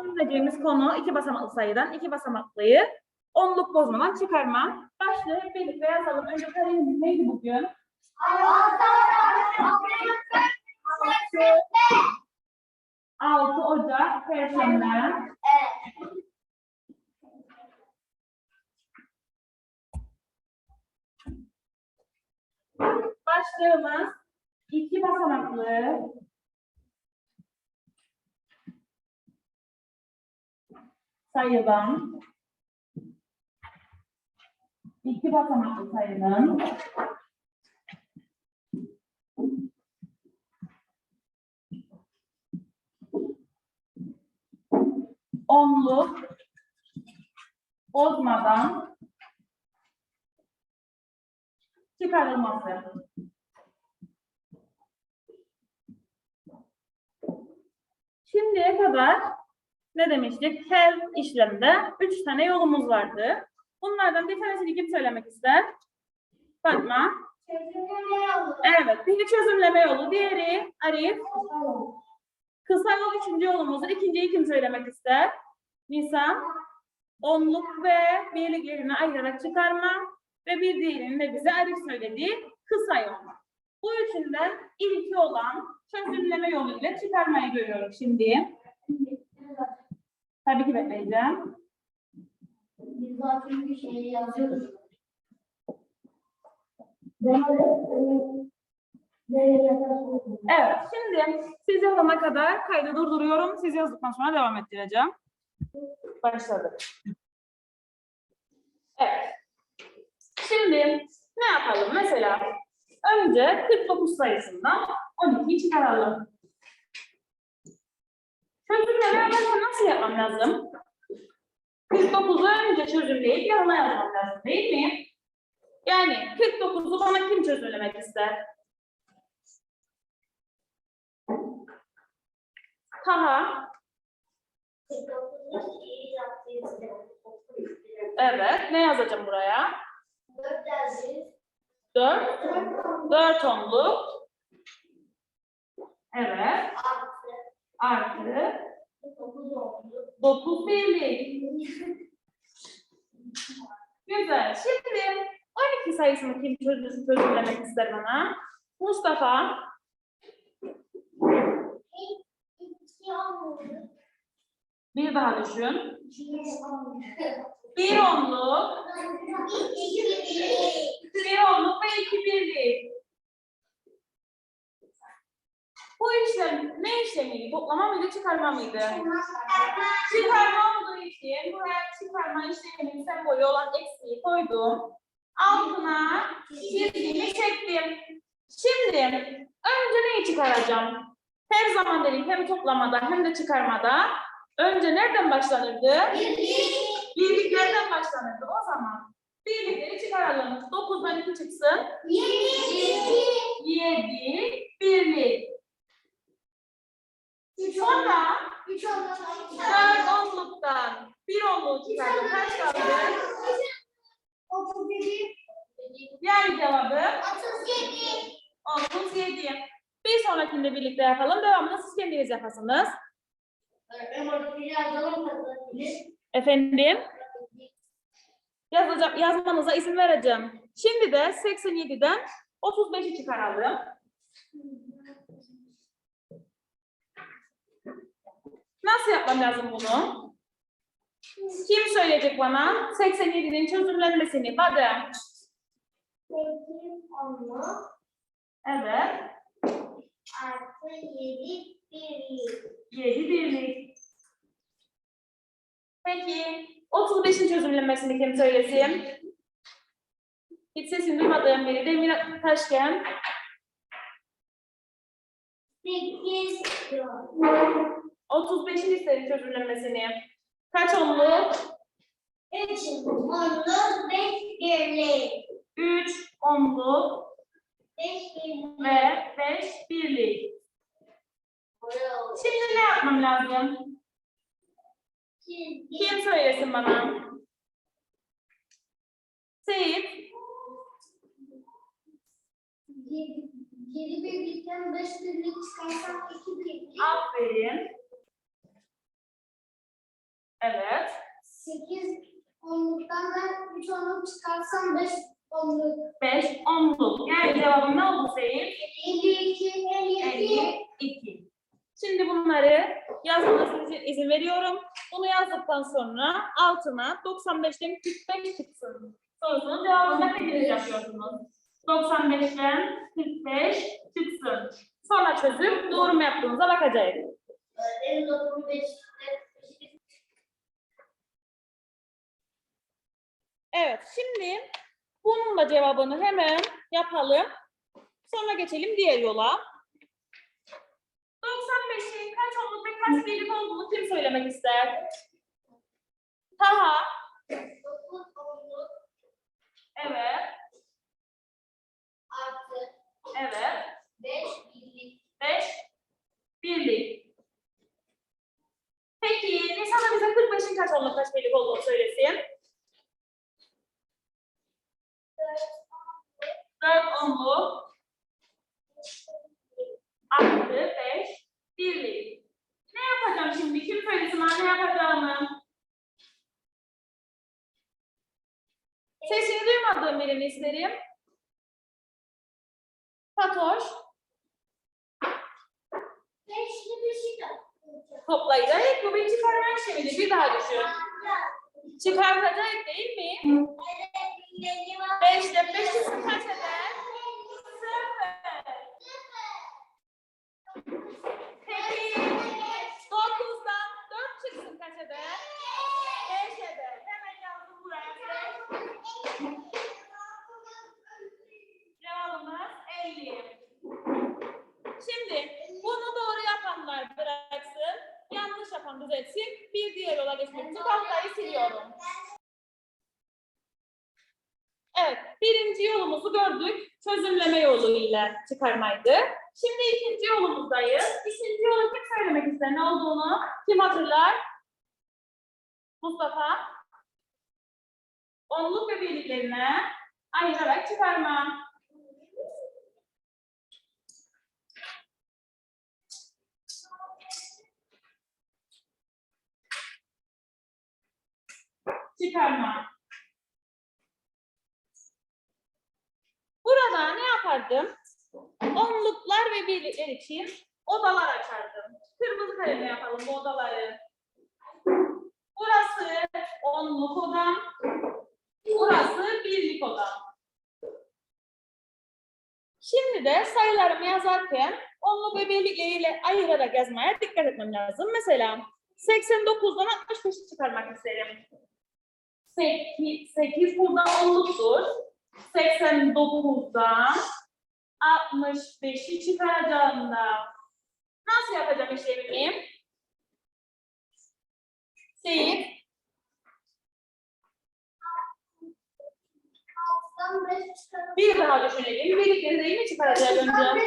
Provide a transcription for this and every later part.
çözümleyeceğimiz konu iki basamaklı sayıdan iki basamaklıyı onluk bozmadan çıkarma. Başlığı hep birlikte yazalım. Önce karemiz neydi bugün? Altı Ocak Perşembe. Başlığımız iki basamaklı sayıdan iki basamaklı sayının onluk bozmadan çıkarılması. Şimdiye kadar ne demiştik? Her işlemde üç tane yolumuz vardı. Bunlardan bir tanesini kim söylemek ister? Fatma. Evet, biri çözümleme yolu, diğeri Arif. Kısa yol üçüncü yolumuzdur. İkinciyi kim söylemek ister? Nisan. Onluk ve birlik yerine ayırarak çıkarma ve bir diğerinin de bize Arif söylediği kısa yol. Bu üçünden ilki olan çözümleme yoluyla çıkarmayı görüyoruz şimdi. Tabii ki bekleyeceğim. Biz zaten bir şey yazıyoruz. Evet, şimdi siz yazana kadar kaydı durduruyorum. Siz yazdıktan sonra devam ettireceğim. Başladık. Evet. Şimdi ne yapalım? Mesela önce 49 sayısından 12'yi çıkaralım. Çözümleme yaparken nasıl yapmam lazım? 49'u önce çözümleyip yanına yazmam lazım değil mi? Yani 49'u bana kim çözümlemek ister? Taha, evet. Ne yazacağım buraya? 4. 4 onluk. Evet. Artı 9 birlik. Güzel. Şimdi 12 sayısını kim çözüm, çözümlemek ister bana? Mustafa. Bir daha düşün. Bir onluk. Bir onluk ve iki birlik. Bu işlem ne işlemiydi? Toplama mıydı, çıkarma mıydı? Çıkarma olduğu için buraya çıkarma işleminin sembolü olan eksiği koydum. Altına çizgimi çektim. Şimdi önce neyi çıkaracağım? Her zaman dedik hem toplamada hem de çıkarmada. Önce nereden başlanırdı? Birliklerden başlanırdı o zaman. Birlikleri çıkaralım. 9'dan 2 çıksın. 7 birlik. Sonra 4 onluktan 1 onluğu çıkardım. Kaç kaldı? Yani cevabı 37. Bir sonrakinde birlikte yapalım. Devamını siz kendiniz yapasınız. Efendim? Yazacağım, yazmanıza izin vereceğim. Şimdi de 87'den 35'i çıkaralım. Nasıl yapmam lazım bunu? Kim söyleyecek bana? 87'nin çözümlenmesini. Badem. Evet. Artı yedi bir. 7 birlik. Peki 35'in çözümlenmesini kim söylesin? Hiç sesini duymadığım biri. Demir Taşken. Sekiz. 35'in isterim çözümlenmesini. Kaç onluk? Üç. Onluk beş birlik. 3 onluk Beş birlik. ve 5 birlik. Şimdi ne yapmam lazım? Kim söylesin bana? Seyit. Yedi birlikten beş birlik çıkarsam iki birlik. Aferin. Evet. 8 onluktan da 3 onluk çıkarsam 5 onluk. 5 onluk. Yani cevabım ne oldu Seyir? 52, 52. 52. Şimdi bunları yazmanız için izin veriyorum. Bunu yazdıktan sonra altına 95'ten 45 çıksın. Sorusunun cevabını ne biliriz yapıyorsunuz? 95'ten 45 çıksın. Sonra çözüp doğru mu yaptığınıza bakacağız. Öğretmenim 95 Evet, şimdi bunun da cevabını hemen yapalım. Sonra geçelim diğer yola. 95'in kaç onluk ve kaç birlik olduğunu kim söylemek ister? Taha. Evet, artı evet. beş birlik. 5 birlik. Peki Nisan'a bize 45'in kaç onluk kaç birlik olduğunu söylesin. 4 onluk artı 5 birlik. Ne yapacağım şimdi? Kim söylesin bana ne yapacağımı? Sesini duymadığım birini isterim. Fatoş. Beşli beşi de. Toplayacak. Bu bir çıkarma işlemini bir daha düşün. Çıkartacak değil mi? Beşte beş çıksın kaç eder? Sıfır. Peki dokuzdan dört çıksın kaç eder? Beş eder. Hemen yazdım buraya. Cevabımız 50. Şimdi bunu doğru yapanlar bıraksın, yanlış yapan düzeltsin. Bir diğer yola geçmek için siliyorum. Evet, birinci yolumuzu gördük. Çözümleme yoluyla çıkarmaydı. Şimdi ikinci yolumuzdayız. İkinci yolu kim söylemek ister? Ne olduğunu kim hatırlar? Mustafa. Onluk ve birliklerine ayırarak çıkarma. Çıkarma. Burada ne yapardım? Onluklar ve birlikler için odalar açardım. Kırmızı kalemle yapalım bu odaları. Burası onluk odam. Burası birlik odam. Şimdi de sayılarımı yazarken onluk ve birlikleriyle ayırarak yazmaya dikkat etmem lazım. Mesela 89'dan 65'i çıkarmak isterim. 8, 8 burada onluktur. 89'dan 65'i çıkaracağımda nasıl yapacağım işlemimi? Seyit, bir daha düşünelim. Birlikleri değil mi çıkaracağız önce?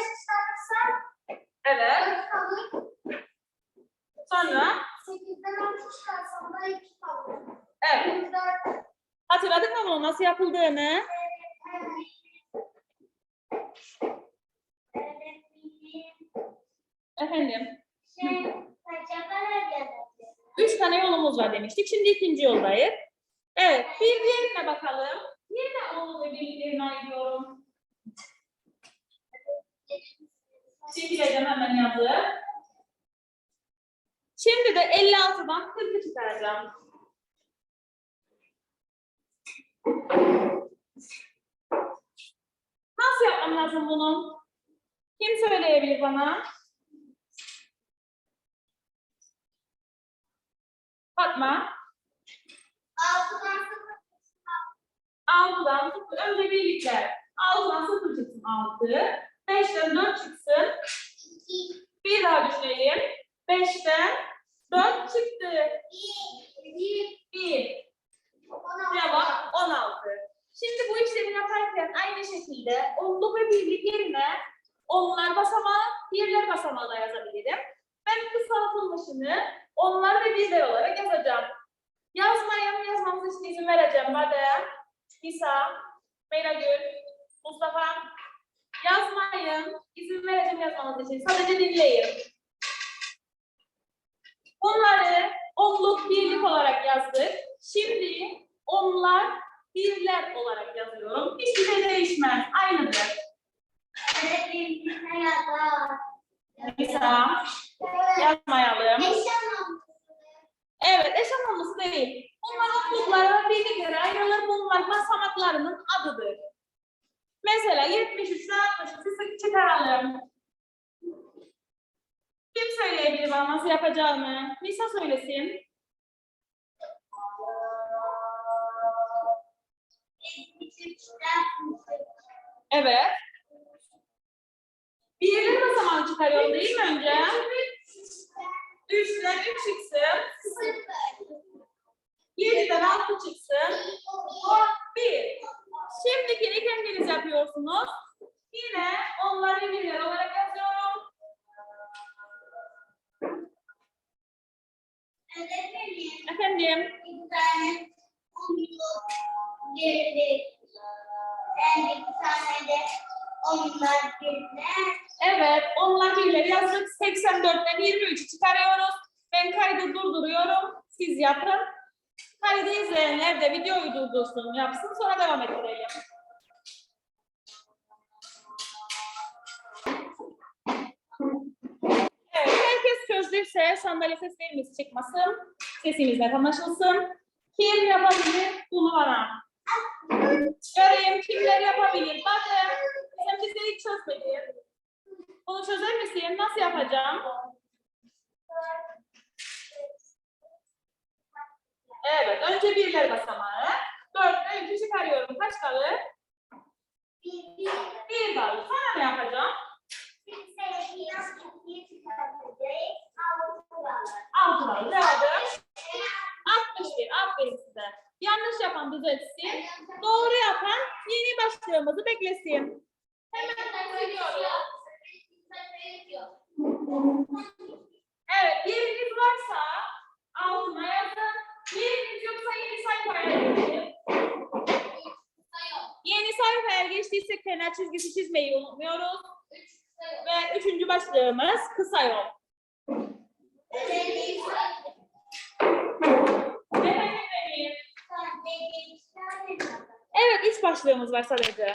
Evet. Sonra, Sekizden altı çıkarsam da iki kalır. evet. Dört. Hatırladın mı bunu nasıl yapıldığını? Efendim, Şey, acaba nerede? üç tane yolumuz var demiştik. Şimdi ikinci yoldayız. Evet, bir diğerine bakalım. Yine onlu ve birliklerini ayırıyorum. Çekileceğim hemen yazı. Şimdi de 56'dan 40'ı çıkaracağım. Nasıl yapmam lazım bunu? Kim söyleyebilir bana? Fatma. Altıdan sıfır. 6'dan 0. Önce birlikler. 6'dan 0 çıksın 6. 5'ten 4 çıksın. İki. Bir daha düşünelim. 5'ten 4 çıktı. Bir. Bir. 1. On altı. Cevap 16. Şimdi bu işlemi yaparken aynı şekilde onluk ve birlik yerine onlar basamağı, birler basamağı da yazabilirim. Ben kısaltılmışını onlar ve birler olarak yazacağım. Yazmayın, yazmamız için izin vereceğim. Bade, İsa, Meyragül, Mustafa. Yazmayın, izin vereceğim yazmanız için. Sadece dinleyin. Bunları onluk, birlik olarak yazdık. Şimdi onlar birler olarak yazıyorum. Hiçbir şey değişmez. Aynıdır. Mesela yazmayalım. Evet, eş anlamlısı değil. Bunlar okullara birliklere ayrılır. Bunlar basamaklarının adıdır. Mesela 73 ile 63'ü çıkaralım. Kim söyleyebilir bana nasıl yapacağımı? Nisa söylesin. Evet. Birler basamağı çıkarıyorum değil mi önce? 3'den 3 çıksın. 7'den 6 çıksın. 1. Şimdikini kendiniz yapıyorsunuz. Yine onları birler olarak yazıyorum. Efendim. Birler. Evet, onlar birleri yazdık. 84'ten 23'ü çıkarıyoruz. Ben kaydı durduruyorum. Siz yapın. Kaydı izleyenler de videoyu durdursun, yapsın. Sonra devam ettirelim. Evet, herkes çözdüyse sandalye seslerimiz çıkmasın. Sesimiz net anlaşılsın. Kim yapabilir bunu bana? Göreyim kimler yapabilir. Bakın bize hiç çözmedin. Bunu çözer misin? Nasıl yapacağım? Evet, önce birler basamağı. Dörtte üçü çıkarıyorum. Kaç kalır? Bir kalır. Sonra ne yapacağım? Altı kalır. Cevabım 61. Aferin. Yanlış yapan düzeltsin. Doğru yapan yeni başlığımızı beklesin. Hemen söylüyorum. Evet, biriniz varsa altına yazın. Biriniz yoksa yeni sayfaya geçin. Yeni sayfaya geçtiysek kenar çizgisi çizmeyi unutmuyoruz. Ve üçüncü başlığımız kısa yol. Efendim Emir? Evet, üç başlığımız var sadece.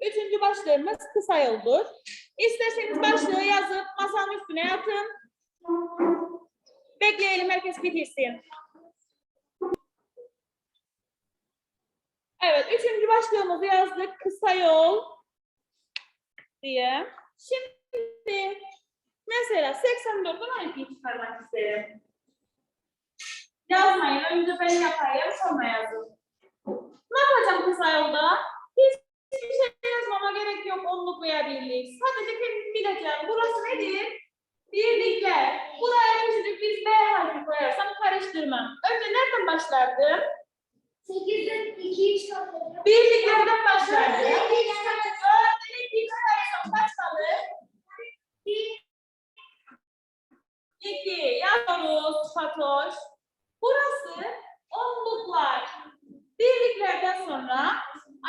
Üçüncü başlığımız kısa yoldur. İsterseniz başlığı yazıp masanın üstüne yatın. Bekleyelim herkes bitirsin. Evet, üçüncü başlığımızı yazdık. Kısa yol diye. Şimdi mesela 84'ten 12'yi çıkarmak isterim. Yazmayın. Önce ben yapayım, sonra yazın. Ne yapacağım kısa yolda? Hiçbir şey yazmama gerek yok onluk veya birlik. Sadece kendim bileceğim. Burası nedir? Birlikler. Buraya küçücük bir B harfi koyarsam karıştırmam. Önce nereden başlardım? Birliklerden başlardım. Öğretmenin bir çıkarsam kaç kalır? İki. Yazıyoruz Fatoş. Burası onluklar. Birliklerden sonra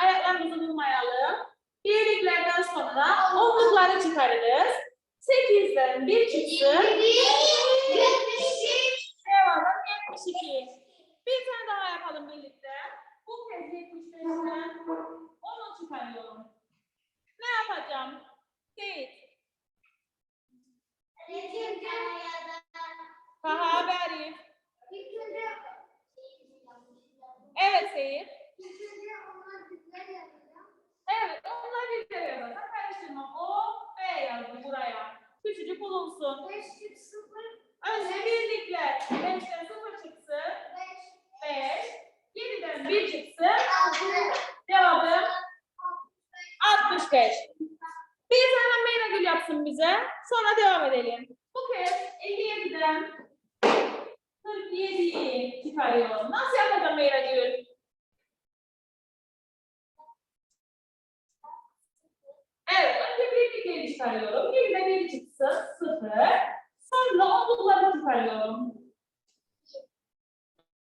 ayaklarımızı vurmayalım. Birliklerden sonra onlukları çıkarırız. Sekizden bir çıksın. Devamın 72. Bir tane daha yapalım birlikte. Bu kez 75'ten 10'u çıkarıyorum. Ne yapacağım? Seyit. Taha ve Arif. Evet Seyit. Evet, onlar birlikte yazalım. Karıştırma. O, B yazdım buraya. Küçücük bulunsun. Önce birlikler. 5'ten 0 çıksın. 5. 7'den 1 çıksın. Cevabım 65. Bir tane Meyra Gül yapsın bize. Sonra devam edelim. Bu kez 57'den 47'yi çıkarıyorum. Nasıl yapacağım Meyra Gül? Evet, önce birlikleri çıkarıyorum. Bir de bir çıksın, sıfır. Sonra olduklarını çıkarıyorum.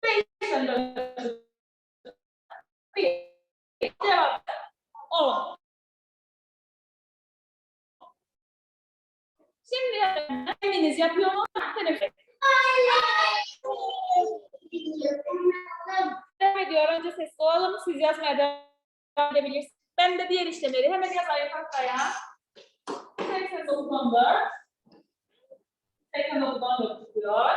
Beşten dört. Bir. Cevap. On. Şimdi kendiniz yapıyor mu? Teneffüs. Devam ediyor. Önce sesli olalım. Siz yazmaya devam edebilirsiniz. Ben de diğer işlemleri hemen yazayım tahtaya. 89'dan 89'dan tutuyor.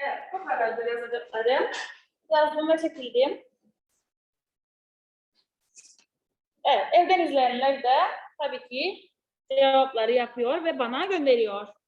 Evet, bu kadardır yazacaklarım. Yazdığıma çekildim. Evet, evden izleyenler de tabii ki cevapları yapıyor ve bana gönderiyor.